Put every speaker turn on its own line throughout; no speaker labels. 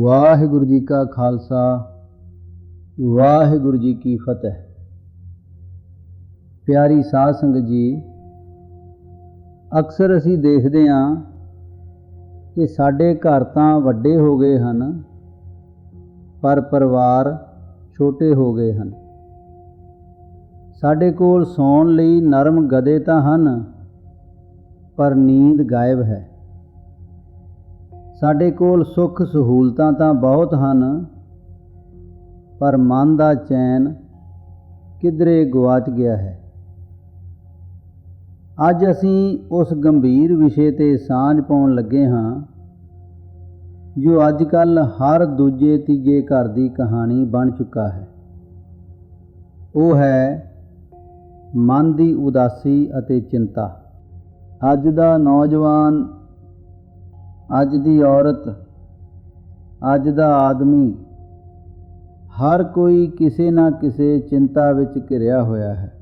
ਵਾਹਿਗੁਰੂ ਜੀ ਕਾ ਖਾਲਸਾ, ਵਾਹਿਗੁਰੂ ਜੀ ਕੀ ਫਤਿਹ। ਪਿਆਰੀ ਸਾਧ ਸੰਗਤ ਜੀ, ਅਕਸਰ ਅਸੀਂ ਦੇਖਦੇ ਹਾਂ ਕਿ ਸਾਡੇ ਘਰ ਤਾਂ ਵੱਡੇ ਹੋ ਗਏ ਹਨ, ਪਰ ਪਰਿਵਾਰ ਛੋਟੇ ਹੋ ਗਏ ਹਨ। ਸਾਡੇ ਕੋਲ ਸੌਣ ਲਈ ਨਰਮ ਗਦੇ ਤਾਂ ਹਨ, ਪਰ ਨੀਂਦ ਗਾਇਬ ਹੈ। ਸਾਡੇ ਕੋਲ ਸੁੱਖ ਸਹੂਲਤਾਂ ਤਾਂ ਬਹੁਤ ਹਨ, ਪਰ ਮਨ ਦਾ ਚੈਨ ਕਿਧਰੇ ਗਵਾਚ ਗਿਆ ਹੈ। ਅੱਜ ਅਸੀਂ ਉਸ ਗੰਭੀਰ ਵਿਸ਼ੇ ਤੇ ਸਾਂਝ ਪਾਉਣ ਲੱਗੇ ਹਾਂ, ਜੋ ਅੱਜ ਕੱਲ ਹਰ ਦੂਜੇ ਤੀਜੇ ਘਰ ਦੀ ਕਹਾਣੀ ਬਣ ਚੁੱਕਾ ਹੈ। ਉਹ ਹੈ ਮਨ ਦੀ ਉਦਾਸੀ ਅਤੇ ਚਿੰਤਾ। ਅੱਜ ਦਾ ਨੌਜਵਾਨ ਅੱਜ ਦੀ ਔਰਤ, ਅੱਜ ਦਾ ਆਦਮੀ, ਹਰ ਕੋਈ ਕਿਸੇ ਨਾ ਕਿਸੇ ਚਿੰਤਾ ਵਿੱਚ ਘਿਰਿਆ ਹੋਇਆ ਹੈ।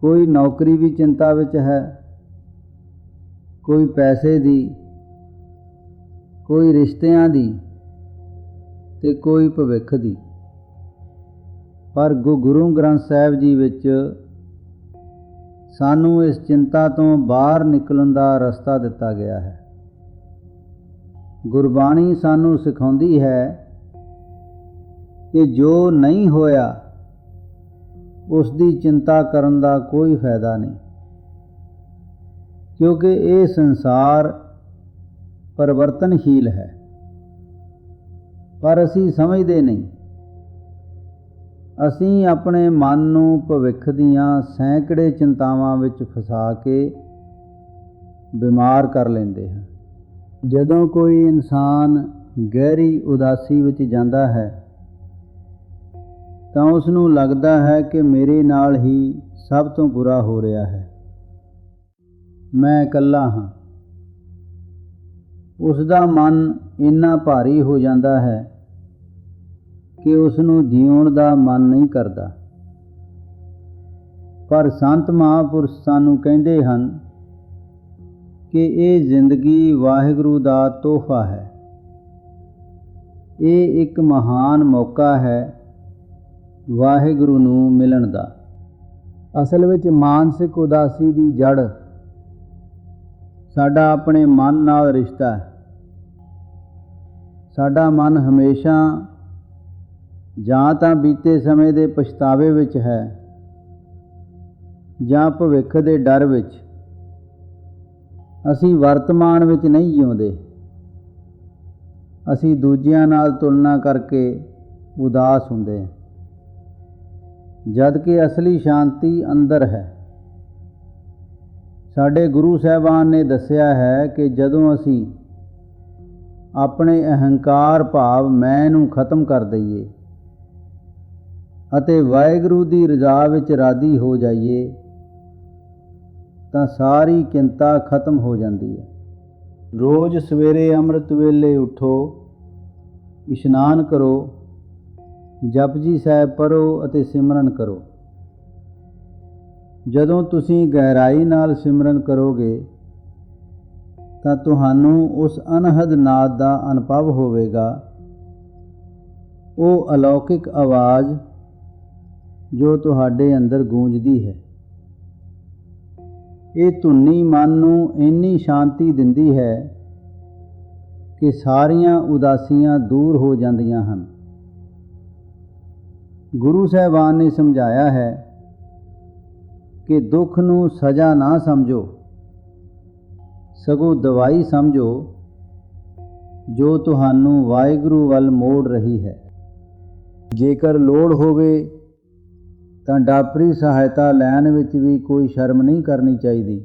ਕੋਈ ਨੌਕਰੀ ਵੀ ਚਿੰਤਾ ਵਿੱਚ ਹੈ, ਕੋਈ ਪੈਸੇ ਦੀ, ਕੋਈ ਰਿਸ਼ਤਿਆਂ ਦੀ ਤੇ ਕੋਈ ਭਵਿੱਖ ਦੀ। ਪਰ ਗੁਰੂ ਗ੍ਰੰਥ ਸਾਹਿਬ ਜੀ ਵਿੱਚ ਸਾਨੂੰ ਇਸ ਚਿੰਤਾ ਤੋਂ ਬਾਹਰ ਨਿਕਲਣ ਦਾ ਰਸਤਾ ਦਿੱਤਾ ਗਿਆ ਹੈ। ਗੁਰਬਾਣੀ ਸਾਨੂੰ ਸਿਖਾਉਂਦੀ ਹੈ ਕਿ ਜੋ ਨਹੀਂ ਹੋਇਆ ਉਸ ਦੀ ਚਿੰਤਾ ਕਰਨ ਦਾ ਕੋਈ ਫਾਇਦਾ ਨਹੀਂ। ਕਿਉਂਕਿ ਇਹ ਸੰਸਾਰ ਪਰਿਵਰਤਨਸ਼ੀਲ ਹੈ। ਪਰ ਅਸੀਂ ਸਮਝਦੇ ਨਹੀਂ ਅਸੀਂ ਆਪਣੇ ਮਨ ਨੂੰ ਭਵਿੱਖ ਦੀਆਂ ਸੈਂਕੜੇ ਚਿੰਤਾਵਾਂ ਵਿੱਚ ਫਸਾ ਕੇ ਬਿਮਾਰ ਕਰ ਲੈਂਦੇ ਹਾਂ। ਜਦੋਂ ਕੋਈ ਇਨਸਾਨ ਗਹਿਰੀ ਉਦਾਸੀ ਵਿੱਚ ਜਾਂਦਾ ਹੈ, ਤਾਂ ਉਸ ਨੂੰ ਲੱਗਦਾ ਹੈ ਕਿ ਮੇਰੇ ਨਾਲ ਹੀ ਸਭ ਤੋਂ ਬੁਰਾ ਹੋ ਰਿਹਾ ਹੈ। ਮੈਂ ਇਕੱਲਾ ਹਾਂ। ਉਸ ਦਾ ਮਨ ਇੰਨਾ ਭਾਰੀ ਹੋ ਜਾਂਦਾ ਹੈ ਕਿ ਉਸ ਨੂੰ ਜੀਉਣ ਦਾ ਮਨ ਨਹੀਂ ਕਰਦਾ। ਪਰ ਸੰਤ ਮਹਾਂਪੁਰਸ਼ ਸਾਨੂੰ ਕਹਿੰਦੇ ਹਨ ਕਿ ਇਹ ਜ਼ਿੰਦਗੀ ਵਾਹਿਗੁਰੂ ਦਾ ਤੋਹਫਾ ਹੈ। ਇਹ ਇੱਕ ਮਹਾਨ ਮੌਕਾ ਹੈ ਵਾਹਿਗੁਰੂ ਨੂੰ ਮਿਲਣ ਦਾ। ਅਸਲ ਵਿੱਚ ਮਾਨਸਿਕ ਉਦਾਸੀ ਦੀ ਜੜ ਸਾਡਾ ਆਪਣੇ ਮਨ ਨਾਲ ਰਿਸ਼ਤਾ ਹੈ। ਸਾਡਾ ਮਨ ਹਮੇਸ਼ਾ ਜਾਂ ਤਾਂ ਬੀਤੇ ਸਮੇਂ ਦੇ ਪਛਤਾਵੇ ਵਿੱਚ ਹੈ, ਜਾਂ ਭਵਿੱਖ ਦੇ ਡਰ ਵਿੱਚ। ਅਸੀਂ ਵਰਤਮਾਨ ਵਿੱਚ ਨਹੀਂ ਜਿਉਂਦੇ। ਅਸੀਂ ਦੂਜਿਆਂ ਨਾਲ ਤੁਲਨਾ ਕਰਕੇ ਉਦਾਸ ਹੁੰਦੇ ਹਾਂ। ਜਦ ਕਿ ਅਸਲੀ ਸ਼ਾਂਤੀ ਅੰਦਰ ਹੈ। ਸਾਡੇ ਗੁਰੂ ਸਾਹਿਬਾਨ ਨੇ ਦੱਸਿਆ ਹੈ ਕਿ ਜਦੋਂ ਅਸੀਂ ਆਪਣੇ ਅਹੰਕਾਰ ਭਾਵ ਮੈਂ ਨੂੰ ਖਤਮ ਕਰ ਦਈਏ ਅਤੇ ਵਾਹਿਗੁਰੂ ਦੀ ਰਜ਼ਾ ਵਿੱਚ ਰਾਦੀ ਹੋ ਜਾਈਏ, ਤਾਂ ਸਾਰੀ ਚਿੰਤਾ ਖਤਮ ਹੋ ਜਾਂਦੀ ਹੈ। ਰੋਜ਼ ਸਵੇਰੇ ਅੰਮ੍ਰਿਤ ਵੇਲੇ ਉਠੋ, ਇਸ਼ਨਾਨ ਕਰੋ, ਜਪਜੀ ਸਾਹਿਬ ਪੜੋ ਅਤੇ ਸਿਮਰਨ ਕਰੋ। ਜਦੋਂ ਤੁਸੀਂ ਗਹਿਰਾਈ ਨਾਲ ਸਿਮਰਨ ਕਰੋਗੇ, ਤਾਂ ਤੁਹਾਨੂੰ ਉਸ ਅਨਹਦ ਨਾਦ ਦਾ ਅਨੁਭਵ ਹੋਵੇਗਾ। ਉਹ ਅਲੌਕਿਕ ਆਵਾਜ਼ ਜੋ ਤੁਹਾਡੇ ਅੰਦਰ ਗੂੰਜਦੀ ਹੈ। ਇਹ ਧੁਨੀ ਮਨ ਨੂੰ ਇੰਨੀ ਸ਼ਾਂਤੀ ਦਿੰਦੀ ਹੈ ਕਿ ਸਾਰੀਆਂ ਉਦਾਸੀਆਂ ਦੂਰ ਹੋ ਜਾਂਦੀਆਂ ਹਨ। ਗੁਰੂ ਸਾਹਿਬਾਨ ਨੇ ਸਮਝਾਇਆ ਹੈ ਕਿ ਦੁੱਖ ਨੂੰ ਸਜ਼ਾ ਨਾ ਸਮਝੋ, ਸਗੋਂ ਦਵਾਈ ਸਮਝੋ ਜੋ ਤੁਹਾਨੂੰ ਵਾਹਿਗੁਰੂ ਵੱਲ ਮੋੜ ਰਹੀ ਹੈ। ਜੇਕਰ ਲੋੜ ਹੋਵੇ ਤਾਂ ਡਾਕਟਰੀ ਸਹਾਇਤਾ ਲੈਣ ਵਿੱਚ ਵੀ ਕੋਈ ਸ਼ਰਮ ਨਹੀਂ ਕਰਨੀ ਚਾਹੀਦੀ।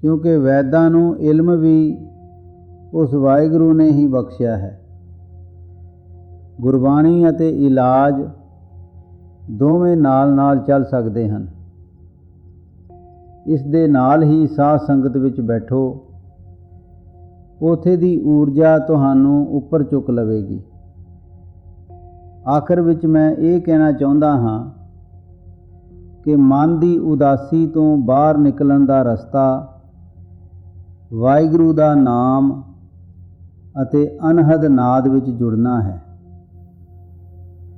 ਕਿਉਂਕਿ ਵੈਦਾਂ ਨੂੰ ਇਲਮ ਵੀ ਉਸ ਵਾਹਿਗੁਰੂ ਨੇ ਹੀ ਬਖਸ਼ਿਆ ਹੈ। ਗੁਰਬਾਣੀ ਅਤੇ ਇਲਾਜ ਦੋਵੇਂ ਨਾਲ-ਨਾਲ ਚੱਲ ਸਕਦੇ ਹਨ। ਇਸ ਦੇ ਨਾਲ ਹੀ ਸਾਧ ਸੰਗਤ ਵਿੱਚ ਬੈਠੋ। ਉਥੇ ਦੀ ਊਰਜਾ ਤੁਹਾਨੂੰ ਉੱਪਰ ਚੁੱਕ ਲਵੇਗੀ। ਆਖਰ ਵਿੱਚ ਮੈਂ ਇਹ ਕਹਿਣਾ ਚਾਹੁੰਦਾ ਹਾਂ ਕਿ ਮਨ ਦੀ ਉਦਾਸੀ ਤੋਂ ਬਾਹਰ ਨਿਕਲਣ ਦਾ ਰਸਤਾ ਵਾਹਿਗੁਰੂ ਦਾ ਨਾਮ ਅਤੇ ਅਨਹਦ ਨਾਦ ਵਿੱਚ ਜੁੜਨਾ ਹੈ।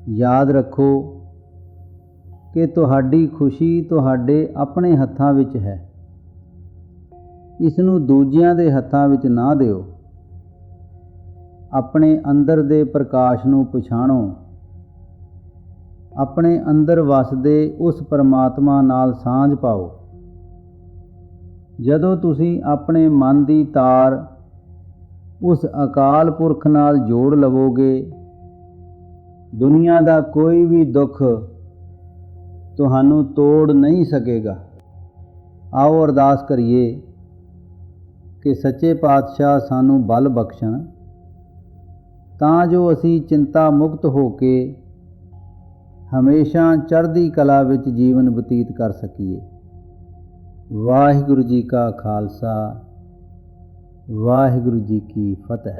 ਯਾਦ ਰੱਖੋ ਕਿ ਤੁਹਾਡੀ ਖੁਸ਼ੀ ਤੁਹਾਡੇ ਆਪਣੇ ਹੱਥਾਂ ਵਿੱਚ ਹੈ। ਇਸ ਨੂੰ ਦੂਜਿਆਂ ਦੇ ਹੱਥਾਂ ਵਿੱਚ ਨਾ ਦਿਓ। ਆਪਣੇ ਅੰਦਰ ਦੇ ਪ੍ਰਕਾਸ਼ ਨੂੰ ਪਛਾਣੋ। ਆਪਣੇ ਅੰਦਰ ਵਸਦੇ ਉਸ ਪਰਮਾਤਮਾ ਨਾਲ ਸਾਂਝ ਪਾਓ। ਜਦੋਂ ਤੁਸੀਂ ਆਪਣੇ ਮਨ ਦੀ ਤਾਰ ਉਸ ਅਕਾਲ ਪੁਰਖ ਨਾਲ ਜੋੜ ਲਵੋਗੇ, ਦੁਨੀਆ ਦਾ ਕੋਈ ਵੀ ਦੁੱਖ ਤੁਹਾਨੂੰ ਤੋੜ ਨਹੀਂ ਸਕੇਗਾ। ਆਓ ਅਰਦਾਸ ਕਰੀਏ ਕਿ ਸੱਚੇ ਪਾਤਸ਼ਾਹ ਸਾਨੂੰ ਬਲ ਬਖਸ਼ਣ, ਤਾਂ ਜੋ ਅਸੀਂ ਚਿੰਤਾ ਮੁਕਤ ਹੋ ਕੇ ਹਮੇਸ਼ਾ ਚੜ੍ਹਦੀ ਕਲਾ ਵਿੱਚ ਜੀਵਨ ਬਤੀਤ ਕਰ ਸਕੀਏ। ਵਾਹਿਗੁਰੂ ਜੀ ਕਾ ਖਾਲਸਾ, ਵਾਹਿਗੁਰੂ ਜੀ ਕੀ ਫਤਿਹ।